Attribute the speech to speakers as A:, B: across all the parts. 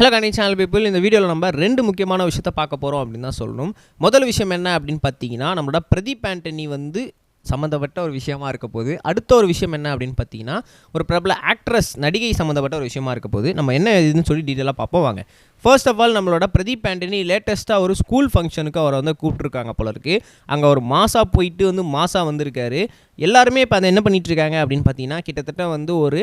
A: Hello கணி channel people இந்த வீடியோவில் நம்ம ரெண்டு முக்கியமான விஷயத்தை பார்க்க போகிறோம் அப்படின்னு தான் சொல்லணும். முதல் விஷயம் என்ன அப்படின்னு பார்த்தீங்கன்னா நம்மளோட பிரதீப் ஆண்டனி வந்து சம்மந்தப்பட்ட ஒரு விஷயமா இருக்க போகுது. அடுத்த ஒரு விஷயம் என்ன அப்படின்னு பார்த்தீங்கன்னா ஒரு பிரபல ஆக்ட்ரஸ் நடிகை சம்மந்தப்பட்ட ஒரு விஷயமா இருக்க போகுது. நம்ம என்ன இதுன்னு சொல்லி டீட்டெயிலாக பார்ப்போம் வாங்க. ஃபர்ஸ்ட் ஆஃப் ஆல் நம்மளோட பிரதீப் ஆண்டனி லேட்டஸ்ட்டாக ஒரு ஸ்கூல் ஃபங்க்ஷனுக்கு அவரை வந்து கூப்பிட்ருக்காங்க போல இருக்கு. அங்கே ஒரு மாசாக போயிட்டு வந்து மாசாக வந்திருக்காரு. எல்லாருமே இப்போ அதை என்ன பண்ணிட்டு இருக்காங்க அப்படின்னு பார்த்தீங்கன்னா கிட்டத்தட்ட வந்து ஒரு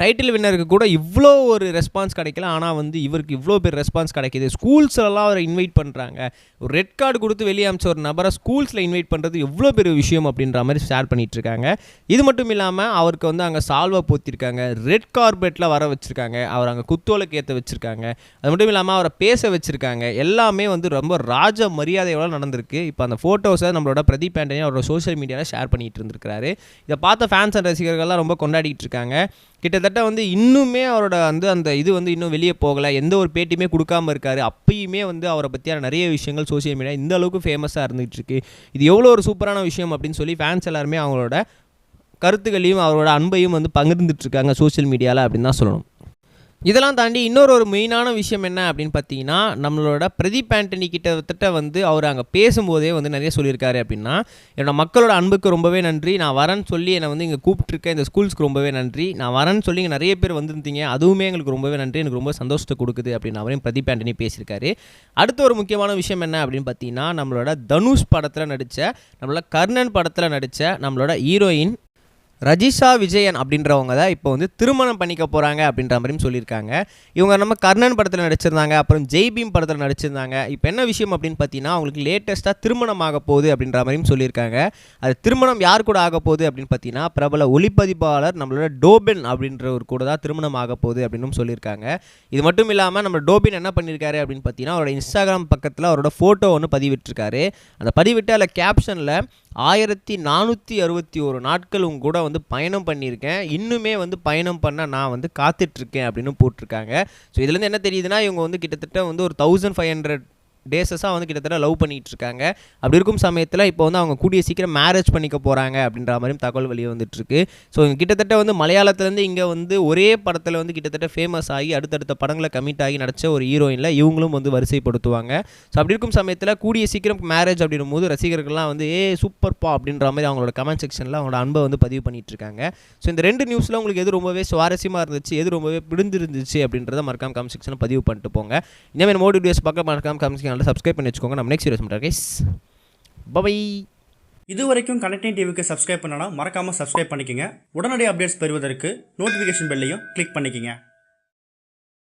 A: டைட்டில் வின்னருக்கு கூட இவ்வளோ ஒரு ரெஸ்பான்ஸ் கிடைக்கல. ஆனால் வந்து இவருக்கு இவ்வளோ பேர் ரெஸ்பான்ஸ் கிடைக்கிது. ஸ்கூல்ஸ்லலாம் அவரை இன்வைட் பண்ணுறாங்க ஒரு ரெட் கார்டு கொடுத்து வெளியே அமிச்ச ஒரு நபரை ஸ்கூல்ஸில் இன்வைட் பண்ணுறது எவ்வளோ பெரிய விஷயம் அப்படின்ற மாதிரி ஷேர் பண்ணிட்டு இருக்காங்க. இது மட்டும் இல்லாமல் அவருக்கு வந்து அங்கே சால்வை போத்திருக்காங்க. ரெட் கார்பெட்டில் வர வச்சுருக்காங்க. அவர் அங்கே குத்தோலைக்கு ஏற்ற வச்சுருக்காங்க. அது மட்டும் இல்லாமல் அவரை பேச வச்சுருக்காங்க. எல்லாமே வந்து ரொம்ப ராஜ மரியாதையோட நடந்திருக்கு. இப்போ அந்த ஃபோட்டோஸை நம்மளோட பிரதீப் ஆண்டனி அவரோட சோஷியல் மீடியாவில் ஷேர் பண்ணிகிட்டு இருந்திருக்காரு இதை பார்த்த ஃபேன்ஸ் அண்ட் ரசிகர்கள்லாம் ரொம்ப கொண்டாடிட்டு இருக்காங்க. கிட்டத்தட்ட வந்து இன்னுமே அவரோட வந்து அந்த இது வந்து இன்னும் வெளியே போகலை. எந்த ஒரு பேட்டியுமே கொடுக்காம இருக்காரு. அப்பயுமே வந்து அவரை பற்றியான நிறைய விஷயங்கள் சோஷியல் மீடியா இந்த அளவுக்கு ஃபேமஸாக இருந்துகிட்டு இருக்கு இது எவ்வளோ ஒரு சூப்பரான விஷயம் அப்படின்னு சொல்லி ஃபேன்ஸ் எல்லாருமே அவங்களோட கருத்துக்களையும் அவரோட அன்பையும் வந்து பகிர்ந்துட்டு இருக்காங்க சோஷியல் மீடியாவில் அப்படின்னு தான் சொல்லணும். இதெல்லாம் தாண்டி இன்னொரு ஒரு மெயினான விஷயம் என்ன அப்படின்னு பார்த்தீங்கன்னா நம்மளோட பிரதீப் ஆண்டனி கிட்டத்தட்ட வந்து அவர் அங்கே பேசும்போதே வந்து நிறைய சொல்லியிருக்காரு அப்படின்னா என்னோட மக்களோட அன்புக்கு ரொம்பவே நன்றி. நான் வரேன்னு சொல்லி என்னை வந்து இங்கே கூப்பிட்ருக்கேன் இந்த ஸ்கூல்ஸ்க்கு ரொம்பவே நன்றி. நான் வரேன்னு சொல்லி இங்கே நிறைய பேர் வந்திருந்தீங்க. அதுவுமே எங்களுக்கு ரொம்பவே நன்றி. எனக்கு ரொம்ப சந்தோஷத்தை கொடுக்குது அப்படின்னு அவரையும் பிரதீப் ஆண்டனி பேசியிருக்காரு. அடுத்த ஒரு முக்கியமான விஷயம் என்ன அப்படின்னு பார்த்தீங்கன்னா நம்மளோட தனுஷ் படத்தில் நடித்த நம்மளோட கர்ணன் படத்தில் நடித்த நம்மளோட ஹீரோயின் ரஜிஷா விஜயன் அப்படின்றவங்க தான் இப்போ வந்து திருமணம் பண்ணிக்க போகிறாங்க அப்படின்ற மாதிரியும் சொல்லியிருக்காங்க. இவங்க நம்ம கர்ணன் படத்தில் நடிச்சிருந்தாங்க அப்புறம் ஜெய்பீம் படத்தில் நடிச்சிருந்தாங்க. இப்போ என்ன விஷயம் அப்படின்னு பார்த்தீங்கன்னா அவங்களுக்கு லேட்டஸ்ட்டாக திருமணம் ஆக போகுது அப்படின்ற மாதிரியும் சொல்லியிருக்காங்க. அது திருமணம் யார் கூட ஆக போகுது அப்படின்னு பார்த்தீங்கன்னா பிரபல ஒளிப்பதிப்பாளர் நம்மளோட டோபென் அப்படின்றவர் கூட தான் திருமணம் ஆக போகுது அப்படின்னு சொல்லியிருக்காங்க. இது மட்டும் இல்லாமல் நம்ம டோபின் என்ன பண்ணியிருக்காரு அப்படின்னு பார்த்தீங்கன்னா அவரோட இன்ஸ்டாகிராம் பக்கத்தில் அவரோட ஃபோட்டோ ஒன்று பதிவிட்டிருக்காரு. அந்த பதிவிட்டு அதில் கேப்ஷனில் ஆயிரத்தி நானூற்றி அறுபத்தி ஒரு நாட்கள் உங்க கூட வந்து பயணம் பண்ணியிருக்கேன். இன்னுமே வந்து பயணம் பண்ண நான் வந்து காத்துட்ருக்கேன் அப்படின்னு போட்டிருக்காங்க. ஸோ இதுலேருந்து என்ன தெரியுதுன்னா இவங்க வந்து கிட்டத்தட்ட வந்து ஒரு தௌசண்ட் ஃபைவ் ஹண்ட்ரட் டேஸஸாக வந்து கிட்டத்தட்ட லவ் பண்ணிகிட்டு இருக்காங்க அப்படி இருக்கும் சமயத்தில் இப்போ வந்து அவங்க கூடிய சீக்கிரம் மேரேஜ் பண்ணிக்க போகிறாங்க அப்படின்ற மாதிரியும் தகவல் வெளியே வந்துட்டுருக்கு. ஸோ கிட்டத்தட்ட வந்து மலையாளத்துலேருந்து இங்கே வந்து ஒரே படத்தில் வந்து கிட்டத்தட்ட ஃபேமஸ் ஆகி அடுத்தடுத்த படங்களை கமிட் ஆகி நடிச்ச ஒரு ஹீரோயினில் இவங்களும் வந்து வரிசைப்படுத்துவாங்க. ஸோ அப்படி இருக்கும் சமயத்தில் கூடிய சீக்கிரம் மேரேஜ் அப்படின்னும் போது ரசிகர்கள்லாம் வந்து ஏ சூப்பர்ப்பா அப்படின்ற மாதிரி அவங்களோட கமெண்ட் செக்ஷனில் அவங்களோட அன்பை வந்து பதிவு பண்ணிட்டு இருக்காங்க ஸோ இந்த ரெண்டு நியூஸில் உங்களுக்கு எது ரொம்பவே சுவாரஸ்யமாக இருந்துச்சு எது ரொம்பவே பிடிந்திருந்துச்சு அப்படின்றத மறக்காம கமெண்ட் செக்ஷனில் பதிவு பண்ணிட்டு போங்க. இந்த மாதிரி மோடி வீடியோஸ் பார்க்க மறக்காம கமெண்ட் சேனலில் சப்ஸ்கிரைப் பண்ணி வச்சுக்கோங்க நம்ம நெக்ஸ்ட் வீடியோஸ் பண்ணுறேன் கைஸ் பபை
B: இது வரைக்கும் கனெக்டிங் டிவிக்கு சப்ஸ்கிரைப் பண்ணனா மறக்காமல் சப்ஸ்கிரைப் பண்ணிக்கங்க. உடனடி அப்டேட்ஸ் பெறுவதற்கு நோட்டிஃபிகேஷன் பெல்லையும் கிளிக் பண்ணிக்கங்க.